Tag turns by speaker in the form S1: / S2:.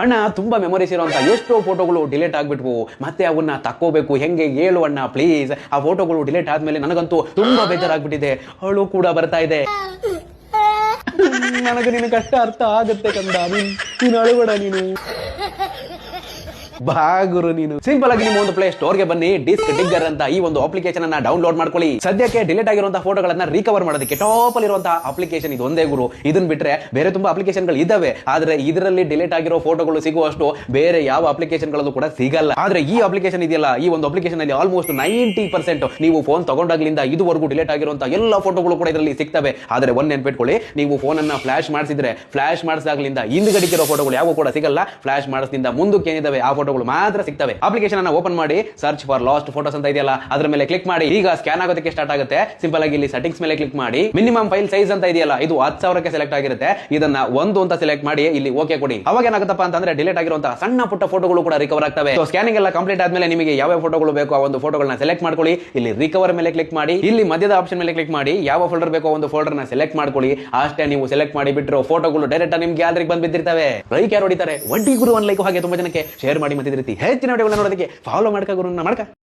S1: ಅಣ್ಣ, ತುಂಬ ಮೆಮೊರೀಸ್ ಇರುವಂತ ಎಷ್ಟೋ ಫೋಟೋಗಳು ಡಿಲೀಟ್ ಆಗ್ಬಿಟ್ವು. ಮತ್ತೆ ಅವನ್ನ ತಕ್ಕೋಬೇಕು. ಹೆಂಗೆ ಹೇಳು ಅಣ್ಣ ಪ್ಲೀಸ್ ಆ ಫೋಟೋಗಳು ಡಿಲೀಟ್ ಆದ್ಮೇಲೆ ನನಗಂತೂ ತುಂಬಾ ಬೇಜಾರಾಗ್ಬಿಟ್ಟಿದೆ. ಅಳು ಕೂಡ ಬರ್ತಾ ಇದೆ. ನನಗೆ ನಿನ್ನ ಕಷ್ಟ ಅರ್ಥ ಆಗುತ್ತೆ ಕಂದ. ನೀನ್ ನೀನು. ಅಳುಬೇಡ ಗುರು ನೀನು. ಸಿಂಪಲ್ ಆಗಿ ನಿಮ್ಮ ಒಂದು ಪ್ಲೇ ಸ್ಟೋರ್ಗೆ ಬನ್ನಿ ಡಿಸ್ಕ್ ಡಿಗ್ಗರ್ ಅಂತ ಈ ಒಂದು ಅಪ್ಲಿಕೇಶನ್ ಅನ್ನ ಡೌನ್ಲೋಡ್ ಮಾಡ್ಕೊಳ್ಳಿ. ಸದ್ಯಕ್ಕೆ ಡಿಲೀಟ್ ಆಗಿರುವಂತಹ ಫೋಟೋಗಳನ್ನ ರಿಕವರ್ ಮಾಡೋದಕ್ಕೆ ಟಾಪ್ ಅಲ್ಲಿರುವಂತಹ ಅಪ್ಲಿಕೇಶನ್ ಇದು ಒಂದೇ ಗುರು. ಇದನ್ನ ಬಿಟ್ರೆ ಬೇರೆ ತುಂಬಾ ಅಪ್ಲಿಕೇಶನ್ಗಳು ಇದಾವೆ ಆದ್ರೆ ಇದರಲ್ಲಿ ಡಿಲೀಟ್ ಆಗಿರೋ ಫೋಟೋಗಳು ಸಿಗುವಷ್ಟು ಬೇರೆ ಯಾವ ಅಪ್ಲಿಕೇಶನ್ ಗಳಲ್ಲೂ ಕೂಡ ಸಿಗಲ್ಲ. ಆದ್ರೆ ಈ ಅಪ್ಲಿಕೇಶನ್ ಇದೆಯಲ್ಲ, ಈ ಒಂದು ಅಪ್ಲಿಕೇಶನ್ ಅಲ್ಲಿ ಆಲ್ಮೋಸ್ಟ್ ನೈಂಟಿ ಪರ್ಸೆಂಟ್ ನೀವು ಫೋನ್ ತಗೊಂಡಾಗ್ಲಿಂದ ಇದುವರೆಗೂ ಡಿಲೀಟ್ ಆಗಿರುವಂತಹ ಎಲ್ಲ ಫೋಟೋಗಳು ಕೂಡ ಇದರಲ್ಲಿ ಸಿಗ್ತವೆ. ಆದ್ರೆ ಒಂದ್ ನೆನ್ಪಿಟ್ಕೊಳ್ಳಿ, ನೀವು ಫೋನ್ ಅನ್ನ ಫ್ಲಾಶ್ ಮಾಡಿಸಿದ್ರೆ ಫ್ಲಾಶ್ ಮಾಡಿಸಿದಾಗ್ಲಿಂದ ಹಿಂದ್ಗಡಿಕಿರೋ ಫೋಟೋಗಳು ಯಾವ ಕೂಡ ಸಿಗಲ್ಲ. ಫ್ಲಾಶ್ ಮಾಡಿಸಿದ ಮುಂದಕ್ಕೆ ಏನಿದಾವೆ, ಆ ಫೋಟೋಗಳು ಮಾತ್ರ ಸಿಗ್ತವೆ. ಅಪ್ಲಿಕೇಶನ್ ಅನ್ನ ಓಪನ್ ಮಾಡಿ ಸರ್ಚ್ ಫಾರ್ ಲಾಸ್ಟ್ ಫೋಟೋಸ್ ಅಂತ ಇದೆಯಲ್ಲ, ಅದರ ಮೇಲೆ ಕ್ಲಿಕ್ ಮಾಡಿ, ಈಗ ಸ್ಕ್ಯಾನ್ ಆಗೋದಕ್ಕೆ ಸ್ಟಾರ್ಟ್ ಆಗುತ್ತೆ. ಸಿಂಪಲ್ ಆಗಿ ಇಲ್ಲಿ ಸೆಟ್ಟಿಂಗ್ಸ್ ಮೇಲೆ ಕ್ಲಿಕ್ ಮಾಡಿ ಮಿನಿಮಮ್ ಫೈಲ್ ಸೈಜ್ ಅಂತ ಇದೆಯಲ್ಲ, ಇದು ಹತ್ತು ಸಾವಿರಕ್ಕೆ ಸೆಲೆಕ್ಟ್ ಆಗಿರುತ್ತೆ. ಇದನ್ನ ಒಂದು ಅಂತ ಸೆಲೆಕ್ಟ್ ಮಾಡಿ, ಇಲ್ಲಿ ಓಕೆ ಕೊಡಿ. ಅವಾಗ ಏನಾಗುತ್ತಪ್ಪ ಅಂತಂದ್ರೆ ಡಿಲೀಟ್ ಆಗಿರುವಂತಹ ಸಣ್ಣ ಪುಟ್ಟ ಫೋಟೋಗಳು ಕೂಡ ರಿಕವರ್ ಆಗ್ತವೆ. ಸ್ಕ್ಯಾನಿಂಗ್ ಎಲ್ಲ ಕಂಪ್ಲೀಟ್ ಆದ್ಮೇಲೆ ನಿಮಗೆ ಯಾವ ಫೋಟೋಗಳು ಬೇಕು ಆ ಒಂದು ಫೋಟೋಗಳನ್ನ ಸೆಲೆಕ್ಟ್ ಮಾಡ್ಕೊಳ್ಳಿ. ಇಲ್ಲಿ ರಿಕವರ್ ಮೇಲೆ ಕ್ಲಿಕ್ ಮಾಡಿ, ಇಲ್ಲಿ ಮಧ್ಯದ ಆಪ್ಷನ್ ಮೇಲೆ ಕ್ಲಿಕ್ ಮಾಡಿ, ಯಾವ ಫೋಲ್ಡರ್ ಬೇಕೋ ಒಂದು ಫೋಲ್ಡರ್ನ ಸೆಲೆಕ್ಟ್ ಮಾಡ್ಕೊಳ್ಳಿ. ಅಷ್ಟೇ ನೀವು ಸೆಲೆಕ್ಟ್ ಮಾಡಿ ಬಿಟ್ಟರು ಫೋಟೋಗಳು ಡೈರೆಕ್ಟ್ ನಿಮ್ಗೆ ಗ್ಯಾಲರಿಗೆ ಬಂದ್ ಬಿದ್ದಿರ್ತವೆ ಲೈಕ್ ಯಾರು ಹೊಡಿತಾರೆ? ಒಂಟಿ ಗುರು ಒನ್ ಲೈಕ್ ಹಾಗೆ ತುಂಬಾ ಜನಕ್ಕೆ ಶೇರ್ ಮಾಡಿ ಮತ್ತೆ ರೀತಿ ಹೆಚ್ಚಿನ ವಿಡಿಯೋಗಳನ್ನ ನೋಡೋದಕ್ಕೆ ಫಾಲೋ ಮಾಡ್ಕ ಗುರುನ ಮಾಡ್ಕ.